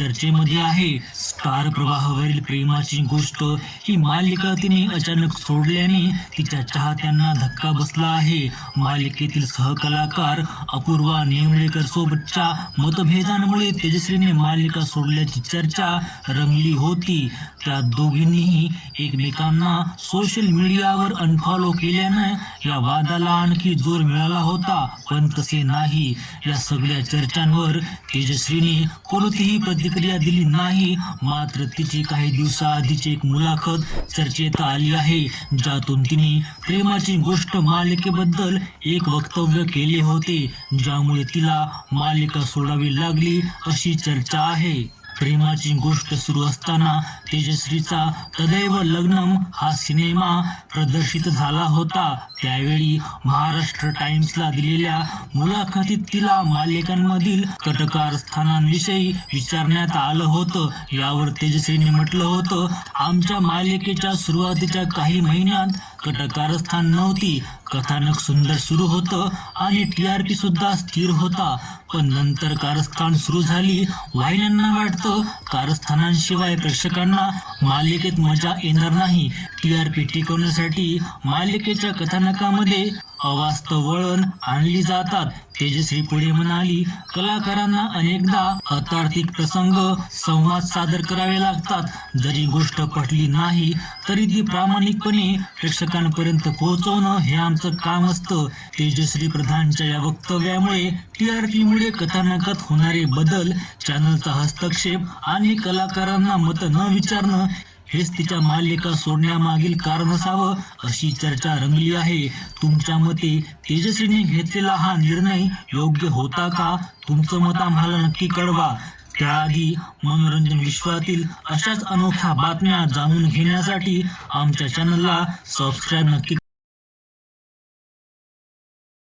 चर्चेमध्ये आहे. स्टार प्रवाहावरील प्रेमाची गोष्ट ही मालिका तिने अचानक सोडल्याने तिच्या चाहत्यांना धक्का बसला आहे. मालिकेतील सहकलाकार अपूर्वा नेमळेकर सोबतच्या मतभेदांमुळे तेजश्रीने मालिका सोडल्याची चर्चा रंगली होती. त्या दोघींनीही एकमेकांना सोशल मीडियावर अनफॉलो केल्यानं या वादाला आणखी जोर मिळाला होता पण तसे नाही. या सगळ्या चर्चांवर तेजश्रीने कोणतीही प्रतिक्रिया दिली नाही. मात्र तिची काही दिवसाआधीची एक मुलाखत चर्चेत आली आहे ज्यातून तिने प्रेमाची गोष्ट मालिकेबद्दल एक वक्तव्य केले होते ज्यामुळे तिला मालिका सोडावी लागली अशी चर्चा आहे. प्रेमाची गोष्ट सुरू असताना तेजश्रीचा तदैव लग्नम हा सिनेमा प्रदर्शित झाला होता. त्यावेळी महाराष्ट्र टाइम्सला दिलेल्या मुलाखतीत तिला मालिकांमधील कटकार स्थानांविषयी विचारण्यात आलं होतं. यावर तेजश्रीने म्हटलं होतं आमच्या मालिकेच्या सुरुवातीच्या काही महिन्यात कटकारस्थान नव्हती कथानक सुंदर सुरू होतं आणि टी आर पी सुद्धा स्थिर होता. पण नंतर कारस्थान सुरू झाली वाहिन्यांना वाटतं. कारस्थानांशिवाय प्रेक्षकांना मालिकेत मजा येणार नाही. टी आर पी टिकवण्यासाठी मालिकेच्या कथानकामध्ये अवास्तव वळण आणली जातात. तेजश्री पुढे म्हणाली कलाकारांना अनेकदा अतार्थिक प्रसंग संवाद सादर करावे लागतात. जरी गोष्ट पटली नाही तरी ती प्रामाणिकपणे प्रेक्षकांपर्यंत पोहोचवणं हे आमचं काम असतं. तेजश्री प्रधानच्या या वक्तव्यामुळे टी आर मुळे कथानकात होणारे बदल चॅनलचा हस्तक्षेप आणि कलाकारांना मतं न विचारणं हेच तिच्या मालिका सोडण्यामागील कारण असावं अशी चर्चा रंगली आहे. तुमच्या मते तेजस्वीने घेतलेला हा निर्णय योग्य होता का? तुमचं मत आम्हाला नक्की कळवा. त्याआधी मनोरंजन विश्वातील अशाच अनोख्या बातम्या जाणून घेण्यासाठी आमच्या चॅनलला सबस्क्राईब नक्की